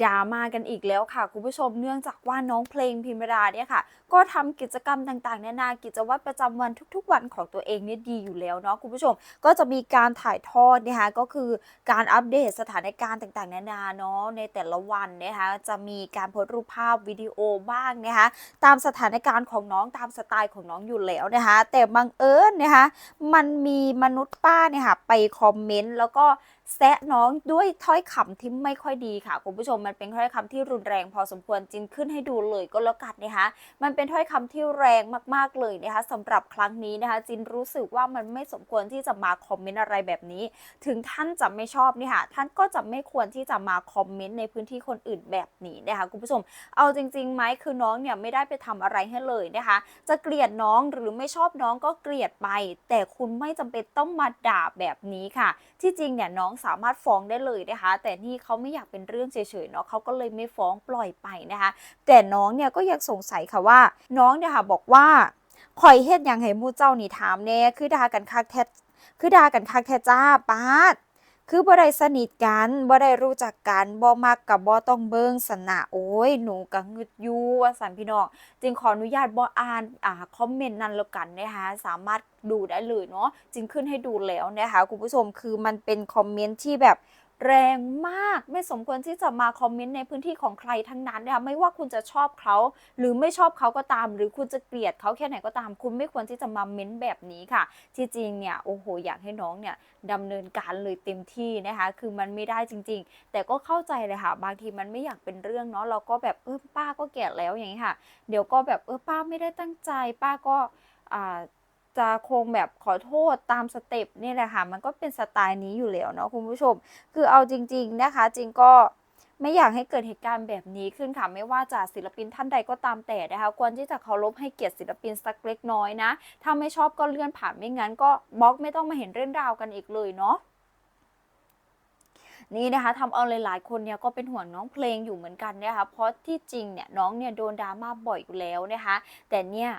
ดราม่ากันอีกแล้วค่ะ คุณผู้ชมเนื่องจากว่าน้องเพลงพิมราเนี่ยค่ะ ก็ทำกิจกรรมต่างๆ นานากิจวัตรประจำวันทุกๆ วันของตัวเองเนี่ยดีอยู่แล้วเนาะคุณผู้ชม ก็จะมีการถ่ายทอดนะคะก็คือการอัปเดตสถานการณ์ต่างๆ นานาเนาะในแต่ละวันนะคะจะมีการโพสต์รูปภาพวิดีโอบ้างนะคะตามสถานการณ์ของน้องตามสไตล์ของน้องอยู่แล้วนะคะแต่บังเอิญนะคะมันมีมนุษย์ป้าเนี่ยค่ะไปคอมเมนต์แล้วก็แซะน้องด้วยถ้อยคำที่ไม่ค่อยดีค่ะคุณผู้ชมมันเป็นถ้อยคำที่รุนแรงพอสมควรจินขึ้นให้ดูเลยก็แล้วกันนะคะมันเป็นถ้อยคำที่แรงมากๆเลยนะคะสำหรับครั้งนี้นะคะจินรู้สึกว่ามันไม่สมควรที่จะมาคอมเมนต์อะไรแบบนี้ ถึงท่านจะไม่ชอบนี่ค่ะท่านก็จะไม่ควรที่จะมาคอมเมนต์ในพื้นที่คนอื่นแบบนี้นะคะคุณผู้ชม เอาจริงๆไหมคือน้องเนี่ยไม่ได้ไปทำอะไรให้เลยนะคะ จะเกลียดน้องหรือไม่ชอบน้องก็เกลียดไป แต่คุณไม่จำเป็นต้องมาด่าแบบนี้ค่ะ ที่จริงเนี่ยน้องสามารถฟ้องได้เลยนะคะ แต่นี่เขาไม่อยากเป็นเรื่องเฉยๆเนาะเขาก็เลยไม่ฟ้องปล่อยไปนะคะแต่น้องเนี่ยก็ยังสงสัยค่ะว่า น้องเนี่ยค่ะบอกว่าข่อยเฮ็ดยังให้มู่เจ้านี่ถามแน่คือด่ากันคักแท้คือด่ากันคักแท้จ้าป้าดคือบ่ได้สนิทกันบ่ได้รู้จักกันบ่มักกับบ่ต้องเบิ่งสนะโอ้ยหนูก็งึดอยู่ว่าสันพี่น้องจึงขออนุญาตบ่อ่านอ่าคอมเมนต์นั้นแล้วกันนะคะสามารถดูได้เลยเนาะจึงขึ้นให้ดูแล้วนะคะคุณผู้ชมคือมันเป็นคอมเมนต์ที่แบบ แรงมากไม่สมควรที่จะมาคอมเมนต์ในพื้นที่ของใครทั้งนั้นนะคะไม่ว่าคุณจะชอบเขา หรือไม่ชอบเขาก็ตาม หรือคุณจะเกลียดเขาแค่ไหนก็ตาม คุณไม่ควรที่จะมาเม้นแบบนี้ค่ะ ที่จริงเนี่ยโอ้โหอยากให้น้องเนี่ยดำเนินการเลยเต็มที่นะคะคือมันไม่ได้จริง ๆ แต่ก็เข้าใจเลยค่ะ บางทีมันไม่อยากเป็นเรื่องเนาะเราก็แบบเออป้าก็แก่แล้วอย่างนี้ค่ะ เดี๋ยวก็แบบเออป้าไม่ได้ตั้งใจ ป้าก็อ่า จะคงแบบขอโทษตามสเต็ปนี่แหละค่ะ มันก็เป็นสไตล์นี้อยู่แล้วเนาะคุณผู้ชม คือเอาจริง ๆนะคะ จริงก็ไม่อยากให้เกิดเหตุการณ์แบบนี้ขึ้นค่ะ ไม่ว่าจะศิลปินท่านใดก็ตามแต่นะคะ ควรที่จะเคารพให้เกียรติศิลปินสักเล็กน้อยนะ ถ้าไม่ชอบก็เลื่อนผ่านไม่งั้นก็บล็อกไม่ต้องมาเห็นเรื่องราวกันอีกเลยเนาะนี่นะคะทำเอาหลายๆคนเนี่ยก็เป็นห่วงน้องเพลงอยู่เหมือนกันนะคะเพราะที่จริงเนี่ยน้องเนี่ยโดนดราม่าบ่อยอยู่แล้วนะคะ แต่เนี่ย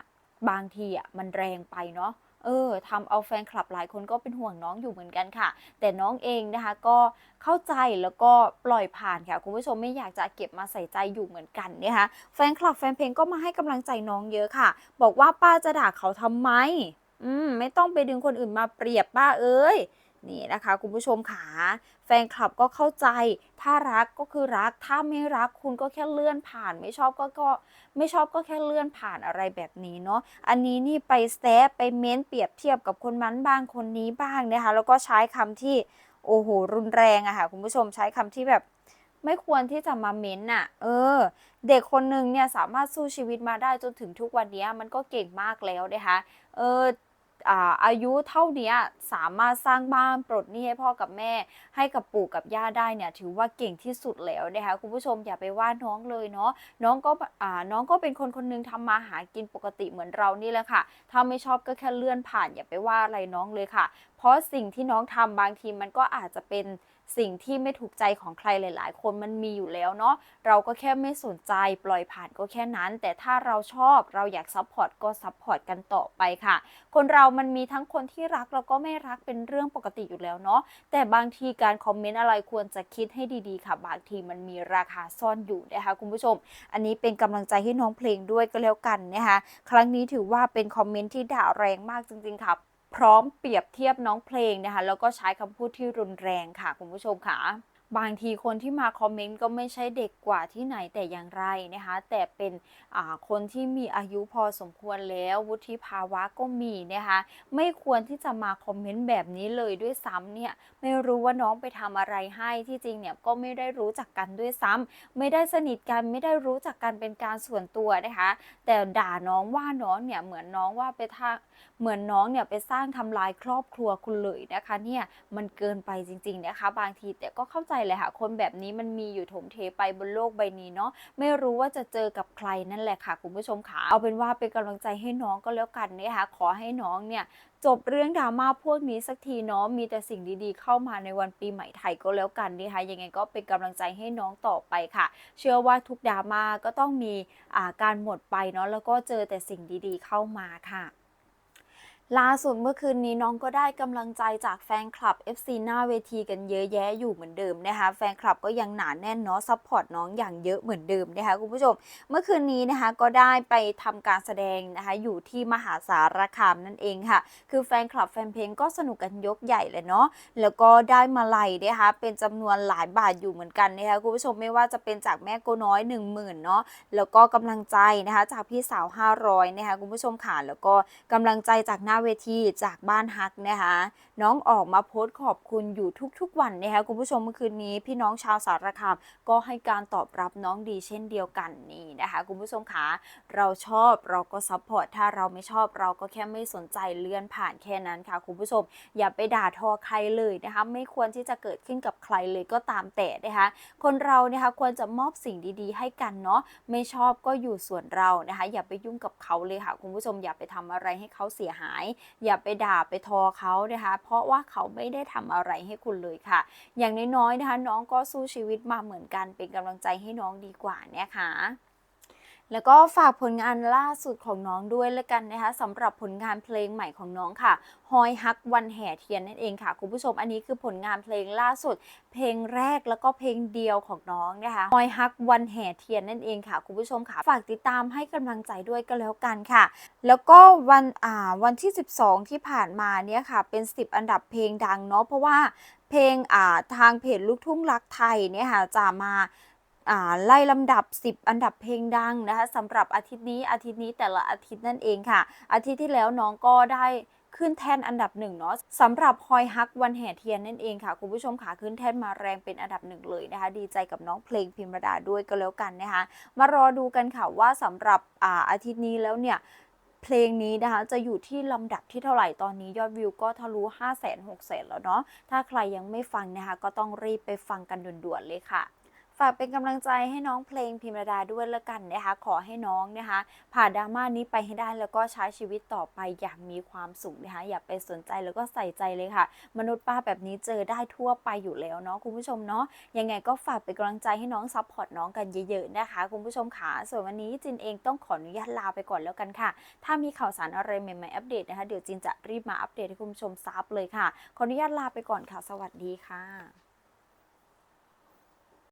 บางทีอะมันแรงไปเนาะเออทำเอาแฟนคลับหลายคนก็เป็นห่วงน้องอยู่เหมือนกันค่ะ แต่น้องเองนะคะก็เข้าใจแล้วก็ปล่อยผ่านค่ะคุณผู้ชมไม่อยากจะเก็บมาใส่ใจอยู่เหมือนกันนะคะแฟนคลับแฟนเพลงก็มาให้กำลังใจน้องเยอะค่ะ บอกว่าป้าจะด่าเขาทำไม อืมไม่ต้องไปดึงคนอื่นมาเปรียบป้าเอ้ยนี่นะคะ คุณผู้ชมขา แฟนคลับก็เข้าใจ ถ้ารักก็คือรัก ถ้าไม่รักคุณก็แค่เลื่อนผ่าน ไม่ชอบก็ก็ไม่ชอบก็แค่เลื่อนผ่านอะไรแบบนี้เนาะ อันนี้นี่ไปแซะไปเม้นเปรียบเทียบกับคนนั้นบ้างคนนี้บ้างนะคะ แล้วก็ใช้คำที่โอ้โหรุนแรงอะค่ะคุณผู้ชมใช้คำที่แบบไม่ควรที่จะมาเม้นน่ะเออ เด็กคนหนึ่งเนี่ยสามารถสู้ชีวิตมาได้จนถึงทุกวันนี้มันก็เก่งมากแล้วนะคะ เออ อายุเท่านี้สามารถสร้างบ้านปลดหนี้ให้พ่อกับแม่ ให้กับปู่กับย่าได้เนี่ยถือว่าเก่งที่สุดแล้วนะคะคุณผู้ชมอย่าไปว่าน้องเลยเนาะน้องก็น้องก็เป็นคนคนหนึงทำมาหากินปกติเหมือนเรานี่แหละค่ะ ถ้าไม่ชอบก็แค่เลื่อนผ่านอย่าไปว่าอะไรน้องเลยค่ะ เพราะสิ่งที่น้องทำบางทีมันก็อาจจะเป็น สิ่งที่ไม่ถูกใจของใครหลาย ๆ คนมันมีอยู่แล้วเนาะเราก็แค่ไม่สนใจปล่อยผ่านก็แค่นั้น แต่ถ้าเราชอบเราอยากซัพพอร์ตก็ซัพพอร์ตกันต่อไปค่ะ คนเรามันมีทั้งคนที่รักแล้วก็ไม่รักเป็นเรื่องปกติอยู่แล้วเนาะแต่บางทีการคอมเมนต์อะไรควรจะคิดให้ดีๆ ค่ะ บางทีมันมีราคาซ่อนอยู่นะคะคุณผู้ชม อันนี้เป็นกำลังใจให้น้องเพลงด้วยก็แล้วกันนะคะครั้งนี้ถือว่าเป็นคอมเมนต์ที่ด่าแรงมากจริง ๆ ค่ะ พร้อมเปรียบเทียบน้องเพลงนะคะ แล้วก็ใช้คำพูดที่รุนแรงค่ะคุณผู้ชมค่ะบางทีคนที่มาคอมเมนต์ก็ไม่ใช่เด็กกว่าที่ไหนแต่อย่างไรนะคะ แต่เป็นคนที่มีอายุพอสมควรแล้ววุฒิภาวะก็มีนะคะ ไม่ควรที่จะมาคอมเมนต์แบบนี้เลยด้วยซ้ำเนี่ยไม่รู้ว่าน้องไปทำอะไรให้ที่จริงเนี่ยก็ไม่ได้รู้จักกันด้วยซ้ำไม่ได้สนิทกันไม่ได้รู้จักกันเป็นการส่วนตัวนะคะ แต่ด่าน้องว่าน้องเนี่ยเหมือนน้องว่าไปทางเหมือนน้องเนี่ยไปสร้างทำลายครอบครัวคุณเลยนะคะเนี่ยมันเกินไปจริง ๆนะคะ บางทีแต่ก็เข้าใจเลยค่ะ คนแบบนี้มันมีอยู่ถมเทไปบนโลกใบนี้เนาะไม่รู้ว่าจะเจอกับใครนั่นแหละค่ะ คุณผู้ชมค่ะเอาเป็นว่าเป็นกำลังใจให้น้องก็แล้วกันนะคะขอให้น้องเนี่ยจบเรื่องดราม่าพวกนี้สักทีเนาะมีแต่สิ่งดีๆ เข้ามาในวันปีใหม่ไทยก็แล้วกันนะคะยังไงก็เป็นกำลังใจให้น้องต่อไปค่ะ เชื่อว่าทุกดราม่าก็ต้องมีาการหมดไปเนาะแล้วก็เจอแต่สิ่งดีๆ เข้ามาค่ะ ล่าสุดเมื่อคืนนี้น้องก็ได้กำลังใจจากแฟนคลับ FC หน้าเวทีกันเยอะแยะอยู่เหมือนเดิมนะคะแฟนคลับก็ยังหนาแน่นเนาะซัพพอร์ตน้องอย่างเยอะเหมือนเดิมนะคะคุณผู้ชม เมื่อคืนนี้นะคะก็ได้ไปทำการแสดงนะคะอยู่ที่มหาสารคามนั่นเองค่ะ คือแฟนคลับแฟนเพลงก็สนุกกันยกใหญ่เลยเนาะแล้วก็ได้มาลัยนะคะเป็นจำนวนหลายบาทอยู่เหมือนกันนะคะคุณผู้ชมไม่ว่าจะเป็นจากแม่โกน้อย 1 0,000เนาะแล้วก็กำลังใจนะคะจากพี่สาว 500นะคะคุณผู้ชมค่ะแล้วก็กำลังใจจากหน้าเวทีจากบ้านฮักนะคะ น้องออกมาโพสต์ขอบคุณอยู่ทุกๆวันนะคะคุณผู้ชมเมื่อคืนนี้พี่น้องชาวสารคามก็ให้การตอบรับน้องดีเช่นเดียวกันนี่นะคะคุณผู้ชมคะเราชอบเราก็ซัพพอร์ตถ้าเราไม่ชอบเราก็แค่ไม่สนใจเลื่อนผ่านแค่นั้นค่ะคุณผู้ชม อย่าไปด่าทอใครเลยนะคะไม่ควรที่จะเกิดขึ้นกับใครเลยก็ตามแต่นะคะคนเรานะคะควรจะมอบสิ่งดีๆ ให้กันเนาะไม่ชอบก็อยู่ส่วนเรานะคะอย่าไปยุ่งกับเขาเลยค่ะคุณผู้ชมอย่าไปทำอะไรให้เขาเสียหายอย่าไปด่าไปทอเขานะคะ เพราะว่าเขาไม่ได้ทำอะไรให้คุณเลยค่ะ อย่างน้อยๆนะคะ น้องก็สู้ชีวิตมาเหมือนกันเป็นกำลังใจให้น้องดีกว่านะคะ แล้วก็ฝากผลงานล่าสุดของน้องด้วยแล้วกันนะคะสำหรับผลงานเพลงใหม่ของน้องค่ะฮอยฮักวันแห่เทียนนั่นเองค่ะคุณผู้ชมอันนี้คือผลงานเพลงล่าสุด เพลงแรกแล้วก็เพลงเดียวของน้องนะคะฮอยฮักวันแห่เทียนนั่นเองค่ะคุณผู้ชมค่ะฝากติดตามให้กำลังใจด้วยก็แล้วกันค่ะ แล้วก็วันอ่าวันที่ 12 ที่ผ่านมาเนี่ยค่ะเป็น 10 อันดับเพลงดังเนาะเพราะว่าเพลงอ่าทางเพจลูกทุ่งรักไทยเนี่ยค่ะจะมา ไล่ลำดับ 10 อันดับเพลงดังนะคะสำหรับอาทิตย์นี้อาทิตย์นี้แต่ละอาทิตย์นั่นเองค่ะ อาทิตย์ที่แล้วน้องก็ได้ขึ้นแท่นอันดับหนึ่งเนาะสำหรับฮอยฮักวันแห่เทียนนั่นเองค่ะ คุณผู้ชมค่ะขึ้นแท่นมาแรงเป็นอันดับหนึ่งเลยนะคะ ดีใจกับน้องเพลงพิมรดาด้วยก็แล้วกันนะคะ มารอดูกันค่ะว่าสำหรับอาอาทิตย์นี้แล้วเนี่ยเพลงนี้นะคะจะอยู่ที่ลำดับที่เท่าไหร่ตอนนี้ยอดวิวก็ทะลุ5 0 0 0 0 6 0 0 0 แล้วเนาะถ้าใครยังไม่ฟังนะคะก็ต้องรีบไปฟังกันด่วนๆเลยค่ะ ฝากเป็นกำลังใจให้น้องเพลงพิมรดาด้วยละกันนะคะ ขอให้น้องนะคะ ผ่านดราม่านี้ไปให้ได้แล้วก็ใช้ชีวิตต่อไปอย่างมีความสุขนะคะ อย่าไปสนใจแล้วก็ใส่ใจเลยค่ะ มนุษย์ป้าแบบนี้เจอได้ทั่วไปอยู่แล้วเนาะคุณผู้ชมเนาะยังไงก็ฝากเป็นกำลังใจให้น้องซัพพอร์ตน้องกันเยอะๆนะคะ คุณผู้ชมค่ะส่วนวันนี้จินเองต้องขออนุญาตลาไปก่อนแล้วกันค่ะ ถ้ามีข่าวสารอะไรใหม่ๆอัปเดตนะคะเดี๋ยวจินจะรีบมาอัปเดตให้คุณผู้ชมทราบเลยค่ะขออนุญาตลาไปก่อนค่ะ สวัสดีค่ะ